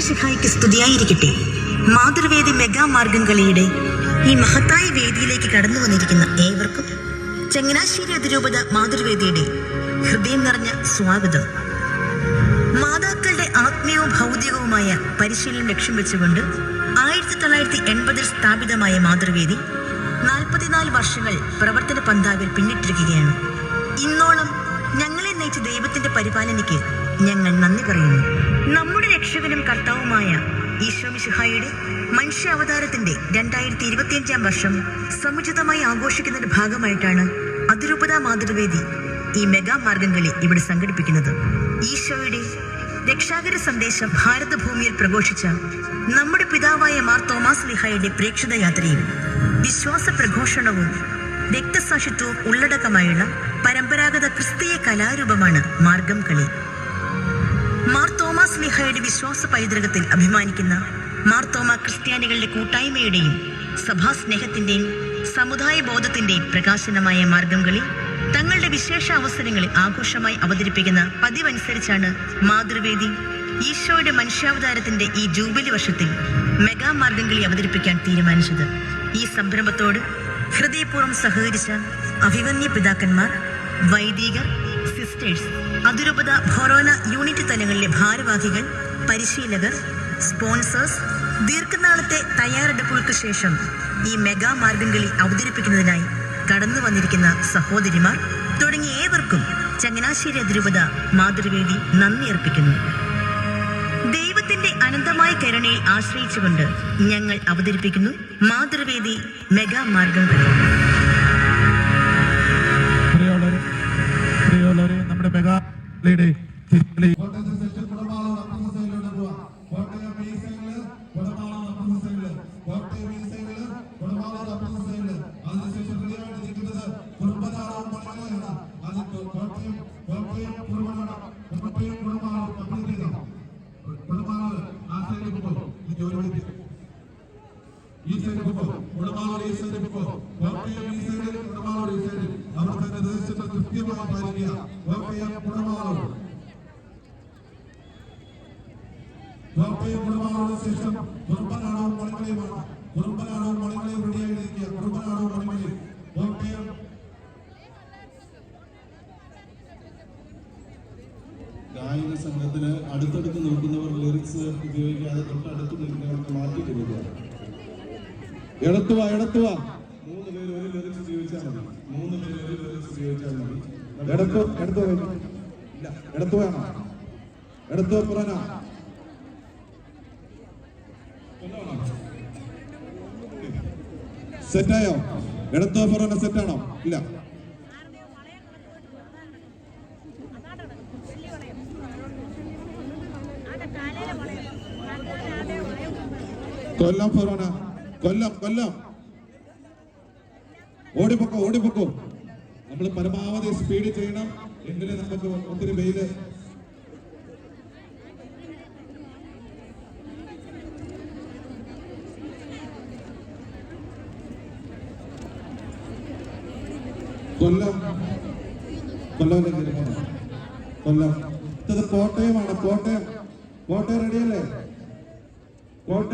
ശിഹായിക്ക് സ്തുതിയായിരിക്കട്ടെ. മാതൃവേദി മെഗാ മാർഗം കളിയുടെ ഈ മഹത്തായ വേദിയിലേക്ക് കടന്നു വന്നിരിക്കുന്ന ഏവർക്കും ചങ്ങനാശ്ശേരി അതിരൂപത മാതൃവേദിയുടെ ഹൃദയം നിറഞ്ഞ സ്വാഗതം. മാതാക്കളുടെ ആത്മീയവും ഭൗതികവുമായ പരിശീലനം ലക്ഷ്യം വെച്ചുകൊണ്ട് ആയിരത്തി തൊള്ളായിരത്തി എൺപതിൽ സ്ഥാപിതമായ മാതൃവേദി നാൽപ്പത്തിനാല് വർഷങ്ങൾ പ്രവർത്തന പന്താവിൽ പിന്നിട്ടിരിക്കുകയാണ്. ഇന്നോളം ഞങ്ങളെ നയിച്ച ദൈവത്തിന്റെ പരിപാലനയ്ക്ക് ഞങ്ങൾ നന്ദി പറയുന്നു. നമ്മുടെ രക്ഷകനും കർത്താവുമായ ഈശോ മിശിഹായുടെ മനുഷ്യ അവതാരത്തിന്റെ രണ്ടായിരത്തി ഇരുപത്തിയഞ്ചാം വർഷം സമുചിതമായി ആഘോഷിക്കുന്നതിന്റെ ഭാഗമായിട്ടാണ് അതിരൂപത മാതൃവേദി ഈ മെഗാ മാർഗംകളി ഇവിടെ സംഘടിപ്പിക്കുന്നത്. ഈശോയുടെ രക്ഷാകര സന്ദേശം ഭാരതഭൂമിയിൽ പ്രഘോഷിച്ച നമ്മുടെ പിതാവായ മാർ തോമാസ് ലിഹായുടെ പ്രേക്ഷിത യാത്രയും വിശ്വാസ പ്രഘോഷണവും രക്തസാക്ഷിത്വവും ഉള്ളടക്കമായുള്ള പരമ്പരാഗത ക്രിസ്തീയ കലാരൂപമാണ് മാർഗം കളി. മാർ തോമസ് വിശ്വാസ പൈതൃകത്തിൽ അഭിമാനിക്കുന്ന മാർ ക്രിസ്ത്യാനികളുടെ കൂട്ടായ്മയുടെയും സഭാ സ്നേഹത്തിന്റെയും സമുദായ ബോധത്തിന്റെയും പ്രകാശനമായ മാർഗം കളി തങ്ങളുടെ വിശേഷ അവസരങ്ങളിൽ ആഘോഷമായി അവതരിപ്പിക്കുന്ന പതിവനുസരിച്ചാണ് മാതൃവേദി. ഈശോയുടെ മനുഷ്യാവതാരത്തിന്റെ ഈ ജൂബിലി വർഷത്തിൽ മെഗാ മാർഗം കളി അവതരിപ്പിക്കാൻ തീരുമാനിച്ചത്. ഈ സംരംഭത്തോട് ഹൃദയപൂർവം സഹകരിച്ച അഭിവന്യ പിതാക്കന്മാർ വൈദിക സിസ്റ്റേഴ്സ് അതിരൂപത ഭൊറോന യൂണിറ്റ് തലങ്ങളിലെ ഭാരവാഹികൾ പരിശീലകർ സ്പോൺസേഴ്സ് ദീർഘനാളത്തെ തയ്യാറെടുപ്പുകൾക്ക് ശേഷം ഈ മെഗാ മാർഗംകളി അവതരിപ്പിക്കുന്നതിനായി കടന്നു വന്നിരിക്കുന്ന സഹോദരിമാർ തുടങ്ങിയ ഏവർക്കും ചങ്ങനാശ്ശേരി അതിരൂപത മാതൃവേദി നന്ദി അർപ്പിക്കുന്നു. ദൈവത്തിന്റെ അനന്തമായ കരുണയിൽ ആശ്രയിച്ചുകൊണ്ട് ഞങ്ങൾ അവതരിപ്പിക്കുന്നു മാതൃവേദി മെഗാ മാർഗംകളി നമ്മുടെ മെഗാളിയുടെ സൈഡിലേക്ക് പോകും കുടമാളൂർ ഈ സൈഡിലേക്ക് പോകും കോട്ടയം ഈ സൈഡിൽ കുടമാളൂർ ഈ സൈഡിൽ അവിടുത്തെ നിർദ്ദേശങ്ങൾ കൃത്യമായി പാലിക്കുക കോട്ടയം കുടമാളൂരിന് ശേഷം കുറുമ്പനാടവും മണിമലയുമാണ് കുറുമ്പനാടവും മണിമലയും റെഡിയായി നിൽക്കുക കുറുമ്പനാടവും മണിമലയും കോട്ടയം ഗായക സംഘത്തിന് അടുത്തടുത്ത് നിൽക്കുന്നവർ ലിറിക്സ് ഉപയോഗിക്കാതെ തൊട്ടടുത്ത് നിൽക്കുന്നവർക്ക് മാറ്റി കൊടുക്കുക എടുത്തുവാ എടുത്തുവാ മൂന്ന് പേര് ഒരു ലിറിക്സ് ജീവിച്ചാൽ മതി. മൂന്ന് പേര് ഒരു ലിറിക്സ് ജീവിച്ചാൽ മതി. എടുത്തു എടുത്തു ഇല്ല. എടുത്തു വേണം. എടുത്തു പുറനോ സെറ്റായോ എടുത്തോ പുറന സെറ്റാണോ ഇല്ല. കൊല്ലം ഫൊറോന കൊല്ലം കൊല്ലം. ഓടിപ്പൊക്കോ ഓടിപ്പൊക്കോ. നമ്മൾ പരമാവധി സ്പീഡ് ചെയ്യണം. എങ്കിലേ നമുക്ക് ഒത്തിരി വെയിൽ. കൊല്ലം. കൊല്ലം കൊല്ലം. ഇത് കോട്ടയമാണ്. കോട്ടയം. കോട്ടയം റെഡിയല്ലേ കോട്ടയം.